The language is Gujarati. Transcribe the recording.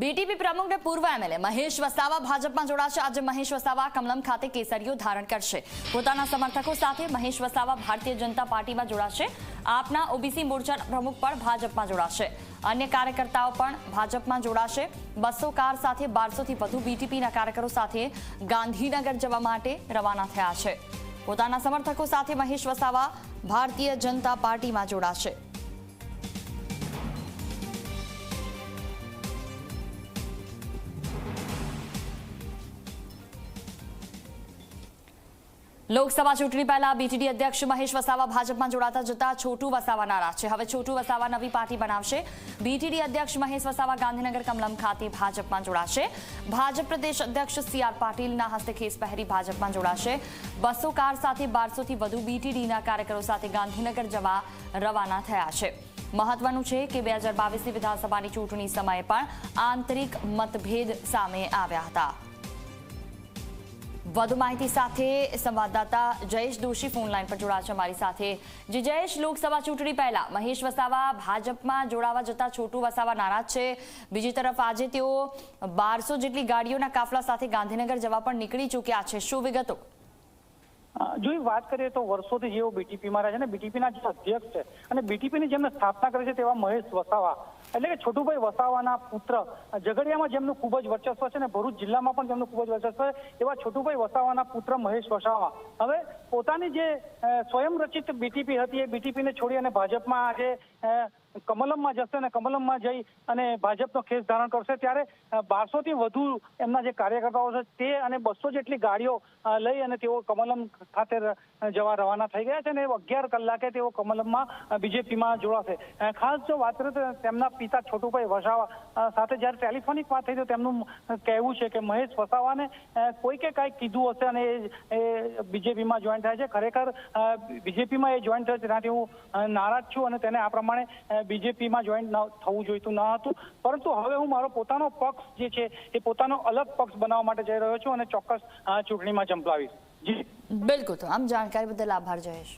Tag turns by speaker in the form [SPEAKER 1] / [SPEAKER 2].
[SPEAKER 1] બીટીપી પ્રમુખને પૂર્વ એમએલએ મહેશ વસાવા ભાજપમાં જોડાશે આજે મહેશ વસાવા કમલમ ખાતે કેસરીઓ ધારણ કરશે. પોતાના સમર્થકો સાથે મહેશ વસાવા ભારતીય જનતા પાર્ટીમાં જોડાશે આપના ઓબીસી મોરચાના પ્રમુખ પણ ભાજપમાં જોડાશે અન્ય કાર્યકર્તાઓ પણ ભાજપમાં જોડાશે બસો કાર સાથે બારસોથી વધુ બીટીપીના કાર્યકરો સાથે ગાંધીનગર જવા માટે રવાના થયા છે. પોતાના સમર્થકો સાથે મહેશ વસાવા ભારતીય જનતા પાર્ટીમાં જોડાશે લોકસભા ચૂંટણી પહેલા બીટીડી અધ્યક્ષ મહેશ વસાવા ભાજપમાં જોડાતા જતા છોટુ વસાવા નારાજ છે. હવે છોટુ વસાવા નવી પાર્ટી બનાવશે. બીટીડી અધ્યક્ષ મહેશ વસાવા ગાંધીનગર કમલમ ખાતે ભાજપમાં જોડાશે. ભાજપ પ્રદેશ અધ્યક્ષ સીઆર પાટીલના હસ્તે ખેસ પહેરી ભાજપમાં જોડાશે. બસો કાર સાથે બારસોથી વધુ બીટીડીના કાર્યકરો સાથે ગાંધીનગર જવા રવાના થયા છે. મહત્વનું છે કે બે હજાર બાવીસની વિધાનસભાની ચૂંટણી સમયે પણ આંતરિક મતભેદ સામે આવ્યા હતા. વધુ માહિતી સાથે સંવાદદાતા જયેશ દોશી ફોન લાઈન પર જોડાશે અમારી સાથે. જે જયેશ, લોકસભા ચૂંટણી પહેલા મહેશ વસાવા ભાજપમાં જોડાવા જતા છોટુ વસાવા નારાજ છે. બીજી તરફ આજે તેઓ બારસો જેટલી ગાડીઓના કાફલા સાથે ગાંધીનગર જવા પણ નીકળી ચૂક્યા છે. શું વિગતો?
[SPEAKER 2] જો એ વાત કરીએ તો વર્ષોથી જેઓ બીટીપીમાં રહે છે ને બીટીપીના જે અધ્યક્ષ છે અને બીટીપીની જેમને સ્થાપના કરી છે તેવા મહેશ વસાવા, એટલે કે છોટુભાઈ વસાવાના પુત્ર, ઝઘડિયામાં જેમનું ખૂબ જ વર્ચસ્વ છે ને, ભરૂચ જિલ્લામાં પણ જેમનું ખૂબ જ વર્ચસ્વ છે, એવા છોટુભાઈ વસાવાના પુત્ર મહેશ વસાવા. હવે પોતાની જે સ્વયં રચિત બીટીપી હતી એ બીટીપીને છોડી અને ભાજપમાં આજે કમલમમાં જશે અને કમલમમાં જઈ અને ભાજપનો ખેસ ધારણ કરશે ત્યારે બારસો થી વધુ એમના જે કાર્યકર્તાઓ છે તે અને બસો જેટલી ગાડીઓ લઈ અને તેઓ કમલમ ખાતે જવા રવાના થઈ ગયા છે અને અગિયાર કલાકે તેઓ કમલમમાં બીજેપીમાં જોડાશે. ખાસ જો વાત કરીએ તેમના પિતા છોટુભાઈ વસાવા સાથે જ્યારે ટેલિફોનિક વાત થઈ તો તેમનું કહેવું છે કે મહેશ વસાવાને કોઈ કોઈકે કાંઈક કીધું હશે અને એ- બીજેપીમાં જોઈન થાય છે. ખરેખર બીજેપીમાં એ જોઈન થયો ત્યાંથી હું નારાજ છું અને તેને આ પ્રમાણે બીજેપીમાં જોઈન થવું જોઈતું ન હતું. પરંતુ હવે હું મારો પોતાનો પક્ષ જે છે, એ પોતાનો અલગ પક્ષ બનાવવા માટે જઈ રહ્યો છું અને ચોક્કસ ચૂંટણીમાં ઝંપલાવીશ જી.
[SPEAKER 1] બિલકુલ. તો આમ જાણકારી બદલ આભાર જયેશ.